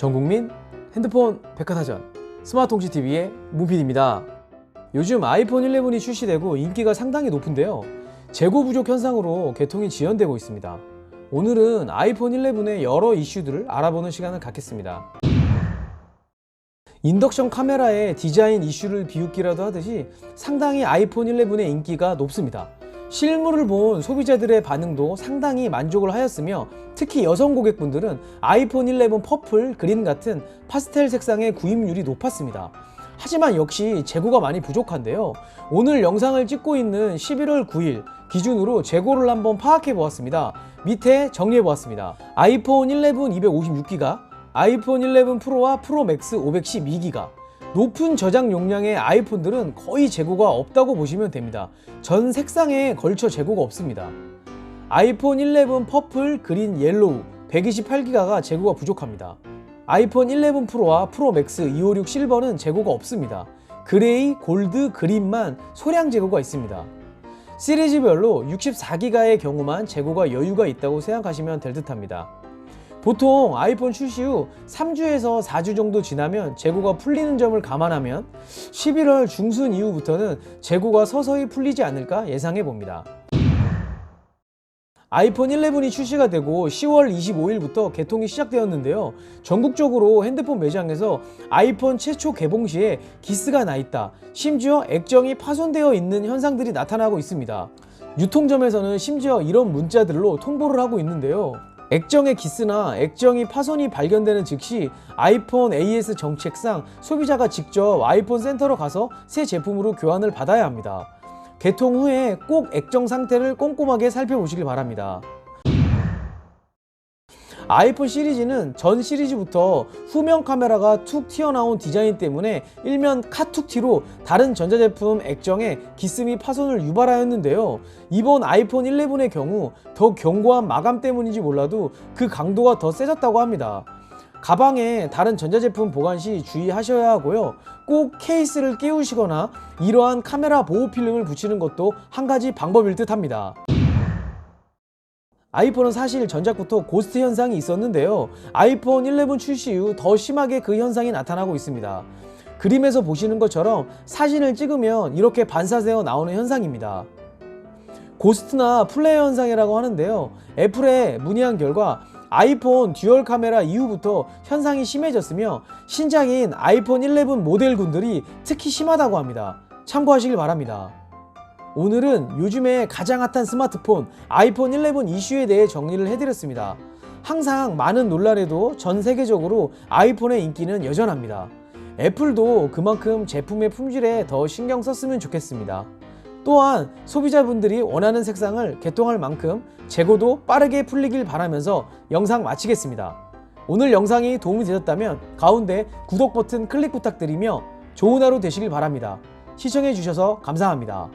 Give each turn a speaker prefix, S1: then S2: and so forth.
S1: 전국민 핸드폰 백화사전 스마트통신TV의 문필입니다. 요즘 아이폰 11이 출시되고 인기가 상당히 높은데요. 재고 부족 현상으로 개통이 지연되고 있습니다. 오늘은 아이폰 11의 여러 이슈들을 알아보는 시간을 갖겠습니다. 인덕션 카메라의 디자인 이슈를 비웃기라도 하듯이 상당히 아이폰 11의 인기가 높습니다. 실물을 본 소비자들의 반응도 상당히 만족을 하였으며 특히 여성 고객분들은 아이폰 11 퍼플, 그린 같은 파스텔 색상의 구입률이 높았습니다. 하지만 역시 재고가 많이 부족한데요. 오늘 영상을 찍고 있는 11월 9일 기준으로 재고를 한번 파악해 보았습니다. 밑에 정리해 보았습니다. 아이폰 11 256기가, 아이폰 11 프로와 프로 맥스 512기가, 높은 저장 용량의 아이폰들은 거의 재고가 없다고 보시면 됩니다. 전 색상에 걸쳐 재고가 없습니다. 아이폰 11 퍼플, 그린, 옐로우 128기가가 재고가 부족합니다. 아이폰 11 프로와 프로 맥스 256 실버는 재고가 없습니다. 그레이, 골드, 그린만 소량 재고가 있습니다. 시리즈별로 64기가의 경우만 재고가 여유가 있다고 생각하시면 될 듯합니다. 보통 아이폰 출시 후 3주에서 4주 정도 지나면 재고가 풀리는 점을 감안하면 11월 중순 이후부터는 재고가 서서히 풀리지 않을까 예상해 봅니다. 아이폰 11이 출시가 되고 10월 25일부터 개통이 시작되었는데요. 전국적으로 핸드폰 매장에서 아이폰 최초 개봉 시에 기스가 나 있다. 심지어 액정이 파손되어 있는 현상들이 나타나고 있습니다. 유통점에서는 심지어 이런 문자들로 통보를 하고 있는데요. 액정의 기스나 액정이 파손이 발견되는 즉시 아이폰 AS 정책상 소비자가 직접 아이폰 센터로 가서 새 제품으로 교환을 받아야 합니다. 개통 후에 꼭 액정 상태를 꼼꼼하게 살펴보시길 바랍니다. 아이폰 시리즈는 전 시리즈부터 후면 카메라가 툭 튀어나온 디자인 때문에 일면 카툭티로 다른 전자제품 액정에 기스미 파손을 유발하였는데요. 이번 아이폰 11의 경우 더 견고한 마감 때문인지 몰라도 그 강도가 더 세졌다고 합니다. 가방에 다른 전자제품 보관 시 주의하셔야 하고요. 꼭 케이스를 끼우시거나 이러한 카메라 보호 필름을 붙이는 것도 한 가지 방법일 듯 합니다. 아이폰은 사실 전작부터 고스트 현상이 있었는데요. 아이폰 11 출시 이후 더 심하게 그 현상이 나타나고 있습니다. 그림에서 보시는 것처럼 사진을 찍으면 이렇게 반사되어 나오는 현상입니다. 고스트나 플레어 현상이라고 하는데요. 애플에 문의한 결과 아이폰 듀얼 카메라 이후부터 현상이 심해졌으며 신작인 아이폰 11 모델군들이 특히 심하다고 합니다. 참고하시길 바랍니다. 오늘은 요즘에 가장 핫한 스마트폰 아이폰 11 이슈에 대해 정리를 해드렸습니다. 항상 많은 논란에도 전 세계적으로 아이폰의 인기는 여전합니다. 애플도 그만큼 제품의 품질에 더 신경 썼으면 좋겠습니다. 또한 소비자분들이 원하는 색상을 개통할 만큼 재고도 빠르게 풀리길 바라면서 영상 마치겠습니다. 오늘 영상이 도움이 되셨다면 가운데 구독 버튼 클릭 부탁드리며 좋은 하루 되시길 바랍니다. 시청해 주셔서 감사합니다.